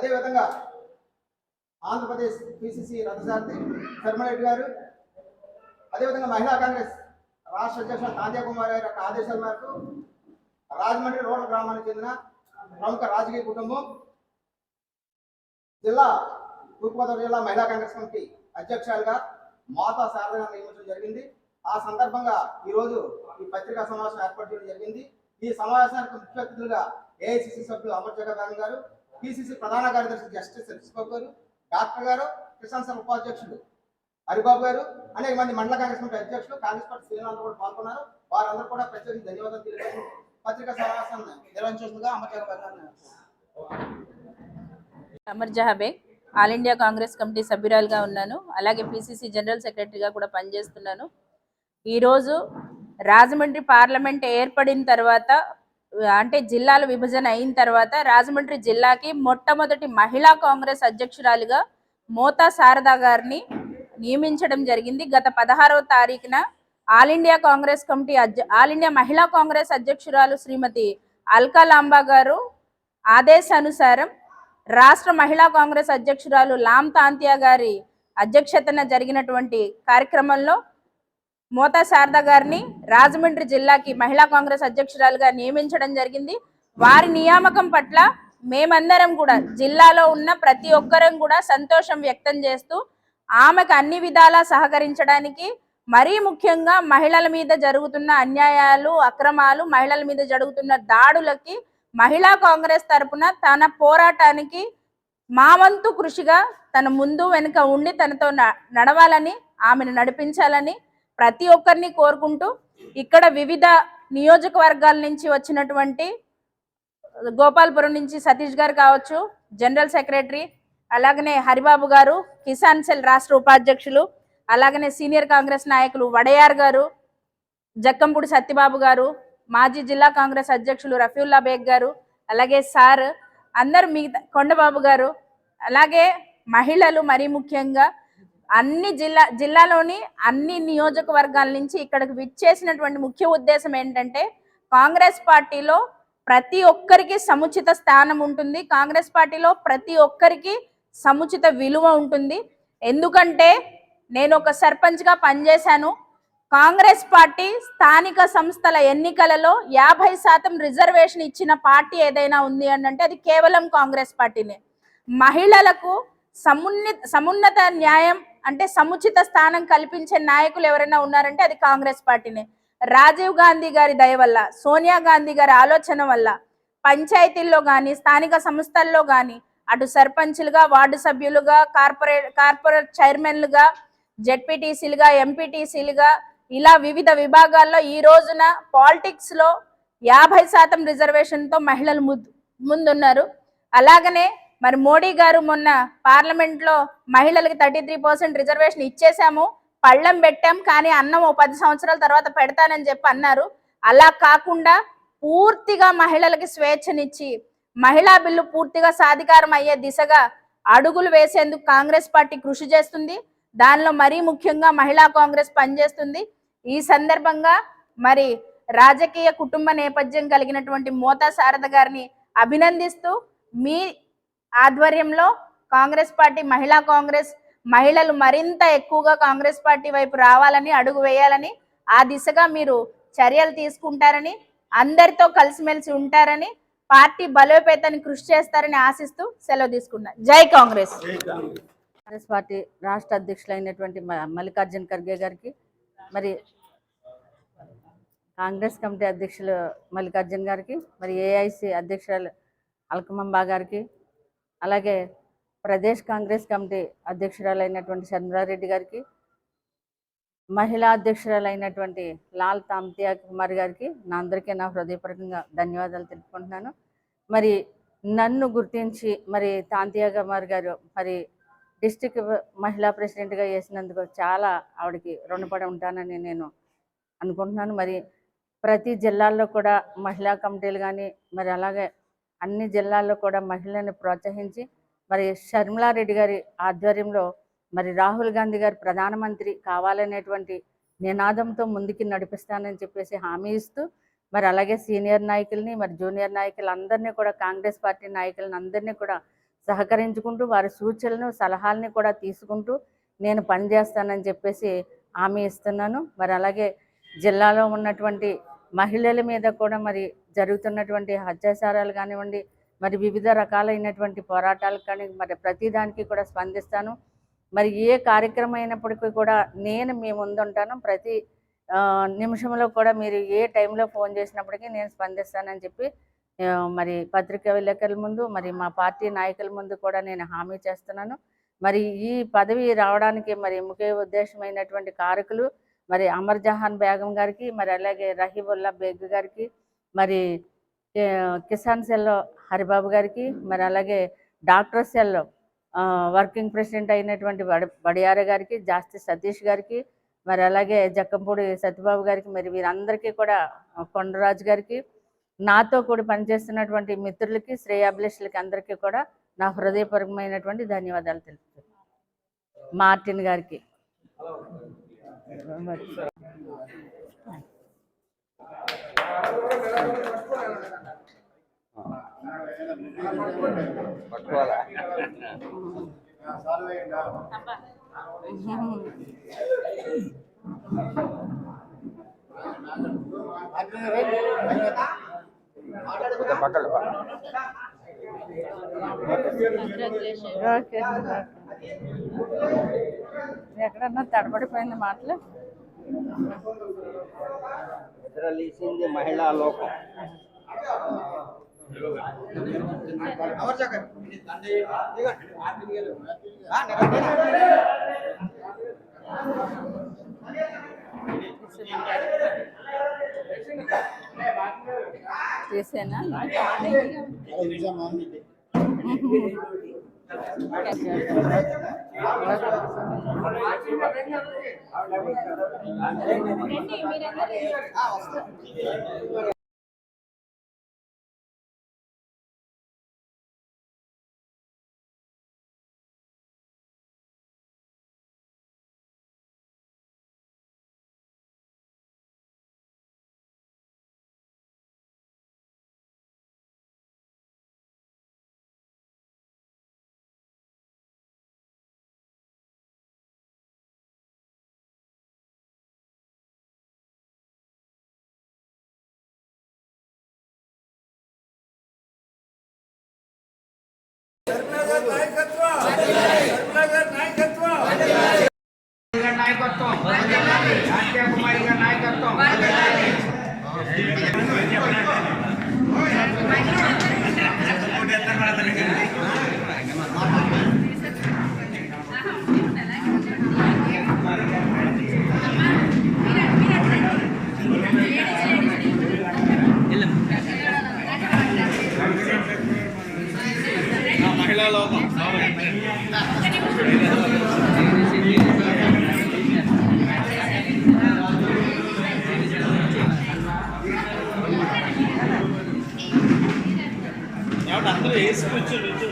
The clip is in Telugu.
అదేవిధంగా ఆంధ్రప్రదేశ్ పిసిసి రథసారథి శర్మరెడ్డి గారు అదేవిధంగా మహిళా కాంగ్రెస్ రాష్ట్ర అధ్యక్షుడు తాంత్య కుమార్ గారి యొక్క ఆదేశాల మేరకు రాజమండ్రి రూరల్ గ్రామానికి చెందిన ప్రముఖ రాజకీయ కుటుంబం జిల్లా తూర్పుగోదావరి జిల్లా మహిళా కాంగ్రెస్ కమిటీ అధ్యక్షులుగా మాతా శారదగా నియమించడం జరిగింది. ఆ సందర్భంగా ఈరోజు ఈ పత్రికా సమావేశం ఏర్పాటు చేయడం జరిగింది. ఈ సమావేశానికి ముఖ్య అతిథులుగా ఏఐసిసి సభ్యులు అమర్ జగన్ గారు పిసిసి ప్రధాన కార్యదర్శి జస్టిస్ సతీష్బాబు గారు డాక్టర్ గారు కిసాన్ సభ ఉపాధ్యక్షుడు హరిబాబు గారు అనేక మంది మండల కాంగ్రెస్ కమిటీ అధ్యక్షులు కాంగ్రెస్ పార్టీ శ్రీనివాస్ కూడా పాల్గొన్నారు. వారందరూ కూడా ప్రత్యేకించి ధన్యవాదాలు తెలియజేసి పత్రికా సమావేశాన్ని నిర్వహించేందుగా Amar Amar Jahabe all India Congress committee సభ్యురాలుగా ఉన్నాను. అలాగే పిసిసి జనరల్ సెక్రటరీగా కూడా పనిచేస్తున్నాను. ఈరోజు రాజమండ్రి పార్లమెంట్ ఏర్పడిన తర్వాత అంటే జిల్లాల విభజన అయిన తర్వాత రాజమండ్రి జిల్లాకి మొట్టమొదటి మహిళా కాంగ్రెస్ అధ్యక్షురాలుగా మోతా శారదా గారిని నియమించడం జరిగింది. గత పదహారవ తారీఖున ఆల్ ఇండియా కాంగ్రెస్ కమిటీ అధ్య ఆల్ ఇండియా మహిళా కాంగ్రెస్ అధ్యక్షురాలు శ్రీమతి అల్కా లాంబా గారు ఆదేశానుసారం రాష్ట్ర మహిళా కాంగ్రెస్ అధ్యక్షురాలు లామ్ తాంతియా గారి అధ్యక్షతన జరిగినటువంటి కార్యక్రమంలో మోతా శారద గారిని రాజమండ్రి జిల్లాకి మహిళా కాంగ్రెస్ అధ్యక్షురాలుగా నియమించడం జరిగింది. వారి నియామకం పట్ల మేమందరం కూడా జిల్లాలో ఉన్న ప్రతి ఒక్కరం కూడా సంతోషం వ్యక్తం చేస్తూ ఆమెకు అన్ని విధాలా సహకరించడానికి మరీ ముఖ్యంగా మహిళల మీద జరుగుతున్న అన్యాయాలు అక్రమాలు మహిళల మీద జరుగుతున్న దాడులకి మహిళా కాంగ్రెస్ తరపున తన పోరాటానికి మా వంతు కృషిగా తన ముందు వెనుక ఉండి తనతో న- నడవాలని ఆమెను నడిపించాలని ప్రతి ఒక్కరిని కోరుకుంటూ ఇక్కడ వివిధ నియోజకవర్గాల నుంచి వచ్చినటువంటి గోపాల్పురం నుంచి సతీష్ గారు కావచ్చు జనరల్ సెక్రటరీ అలాగనే హరిబాబు గారు కిసాన్ సెల్ రాష్ట్ర ఉపాధ్యక్షులు అలాగనే సీనియర్ కాంగ్రెస్ నాయకులు వడయార్ గారు జక్కంపూడి సత్యబాబు గారు మాజీ జిల్లా కాంగ్రెస్ అధ్యక్షులు రఫీవుల్లా బేగ్ గారు అలాగే సార్ అందరు మిగతా కొండబాబు గారు అలాగే మహిళలు మరీ ముఖ్యంగా అన్ని జిల్లా జిల్లాలోని అన్ని నియోజకవర్గాల నుంచి ఇక్కడికి విచ్చేసినటువంటి ముఖ్య ఉద్దేశం ఏంటంటే కాంగ్రెస్ పార్టీలో ప్రతి ఒక్కరికి సముచిత స్థానం ఉంటుంది. కాంగ్రెస్ పార్టీలో ప్రతి ఒక్కరికి సముచిత విలువ ఉంటుంది. ఎందుకంటే నేను ఒక సర్పంచ్గా పనిచేశాను. కాంగ్రెస్ పార్టీ స్థానిక సంస్థల ఎన్నికలలో యాభై శాతం రిజర్వేషన్ ఇచ్చిన పార్టీ ఏదైనా ఉంది అని అంటే అది కేవలం కాంగ్రెస్ పార్టీనే. మహిళలకు సమున్నత సమున్నత న్యాయం అంటే సముచిత స్థానం కల్పించే నాయకులు ఎవరైనా ఉన్నారంటే అది కాంగ్రెస్ పార్టీనే. రాజీవ్ గాంధీ గారి దయ వల్ల సోనియా గాంధీ గారి ఆలోచన వల్ల పంచాయతీల్లో కానీ స్థానిక సంస్థల్లో కానీ అటు సర్పంచ్లుగా వార్డు సభ్యులుగా కార్పొరేట్ కార్పొరేట్ చైర్మన్లుగా జెడ్పీటీసీలుగా ఎంపీటీసీలుగా ఇలా వివిధ విభాగాల్లో ఈ రోజున పాలిటిక్స్లో యాభై శాతం రిజర్వేషన్తో మహిళలు ముందు- ముందున్నారు. అలాగనే మరి మోడీ గారు మొన్న పార్లమెంట్లో మహిళలకి థర్టీ త్రీ పర్సెంట్ రిజర్వేషన్ ఇచ్చేసాము పళ్ళెం పెట్టాం కానీ అన్నం ఓ పది సంవత్సరాల తర్వాత పెడతానని చెప్పి అన్నారు. అలా కాకుండా పూర్తిగా మహిళలకి స్వేచ్ఛనిచ్చి మహిళా బిల్లు పూర్తిగా సాధికారం అయ్యే దిశగా అడుగులు వేసేందుకు కాంగ్రెస్ పార్టీ కృషి చేస్తుంది. దానిలో మరీ ముఖ్యంగా మహిళా కాంగ్రెస్ పనిచేస్తుంది. ఈ సందర్భంగా మరి రాజకీయ కుటుంబ నేపథ్యం కలిగినటువంటి మోతా శారద గారిని అభినందిస్తూ మీ ఆధ్వర్యంలో కాంగ్రెస్ పార్టీ మహిళా కాంగ్రెస్ మహిళలు మరింత ఎక్కువగా కాంగ్రెస్ పార్టీ వైపు రావాలని అడుగు వేయాలని ఆ దిశగా మీరు చర్యలు తీసుకుంటారని అందరితో కలిసిమెలిసి ఉంటారని పార్టీ బలోపేతానికి కృషి చేస్తారని ఆశిస్తూ సెలవు తీసుకున్నా జై కాంగ్రెస్. కాంగ్రెస్. పార్టీ రాష్ట్ర అధ్యక్షులైనటువంటి మల్లికార్జున్ ఖర్గే గారికి మరి కాంగ్రెస్ కమిటీ అధ్యక్షులు మల్లికార్జున్ గారికి మరి ఏఐసి అధ్యక్షురాలు అల్కమంబా గారికి అలాగే ప్రదేశ్ కాంగ్రెస్ కమిటీ అధ్యక్షురాలైనటువంటి చంద్రారెడ్డి గారికి మహిళా అధ్యక్షురాలైనటువంటి లాల్ తామ్తియా కుమార్ గారికి నా అందరికీ నా హృదయపూర్వకంగా ధన్యవాదాలు తెలుపుకుంటున్నాను. మరి నన్ను గుర్తించి మరి తాంతియా కుమార్ గారు మరి డిస్టిక్ మహిళా ప్రెసిడెంట్గా చేసినందుకు చాలా ఆవిడకి రుణపడి ఉంటానని నేను అనుకుంటున్నాను. మరి ప్రతి జిల్లాల్లో కూడా మహిళా కమిటీలు కానీ మరి అలాగే అన్ని జిల్లాల్లో కూడా మహిళలను ప్రోత్సహించి మరి షర్మిలారెడ్డి గారి ఆధ్వర్యంలో మరి రాహుల్ గాంధీ గారు ప్రధానమంత్రి కావాలనేటువంటి నినాదంతో ముందుకి నడిపిస్తానని చెప్పేసి హామీ ఇస్తూ మరి అలాగే సీనియర్ నాయకుల్ని మరి జూనియర్ నాయకులు అందరినీ కూడా కాంగ్రెస్ పార్టీ నాయకులను అందరినీ కూడా సహకరించుకుంటూ వారి సూచనలను సలహాలని కూడా తీసుకుంటూ నేను పనిచేస్తానని చెప్పేసి హామీ ఇస్తున్నాను. మరి అలాగే జిల్లాలో ఉన్నటువంటి మహిళల మీద కూడా మరి జరుగుతున్నటువంటి అత్యాచారాలు కానివ్వండి మరి వివిధ రకాలైనటువంటి పోరాటాలు కానీ మరి ప్రతిదానికి కూడా స్పందిస్తాను. మరి ఏ కార్యక్రమం అయినప్పటికీ కూడా నేను మీ ముందుంటాను. ప్రతి నిమిషంలో కూడా మీరు ఏ టైంలో ఫోన్ చేసినప్పటికీ నేను స్పందిస్తానని చెప్పి మరి పత్రికా విలేకరుల ముందు మరి మా పార్టీ నాయకుల ముందు కూడా నేను హామీ చేస్తున్నాను. మరి ఈ పదవి రావడానికి మరి ముఖ్య ఉద్దేశమైనటువంటి కారకులు మరి అమర్ జహాన్ బేగం గారికి మరి అలాగే రహీబుల్లా బేగ్ గారికి మరి కిసాన్ సెల్లో హరిబాబు గారికి మరి అలాగే డాక్టర్ సెల్లో వర్కింగ్ ప్రెసిడెంట్ అయినటువంటి బడియార గారికి జాస్తి సతీష్ గారికి మరి అలాగే జక్కంపూడి సత్యబాబు గారికి మరి వీరందరికీ కూడా కొండరాజు గారికి నాతో కూడా పనిచేస్తున్నటువంటి మిత్రులకి శ్రేయాభిలేషులకి అందరికీ కూడా నా హృదయపూర్వకమైనటువంటి ధన్యవాదాలు తెలుపుతున్నాను మార్టిన్ గారికి. పక్కన ఓకే ఎక్కడన్నా తడబడిపోయింది మాటలు. నిద్రలేసింది మహిళా లోకం. అమర్చాకర్ ఆ, నిలబడి. చేసేనా ఆ, 这里这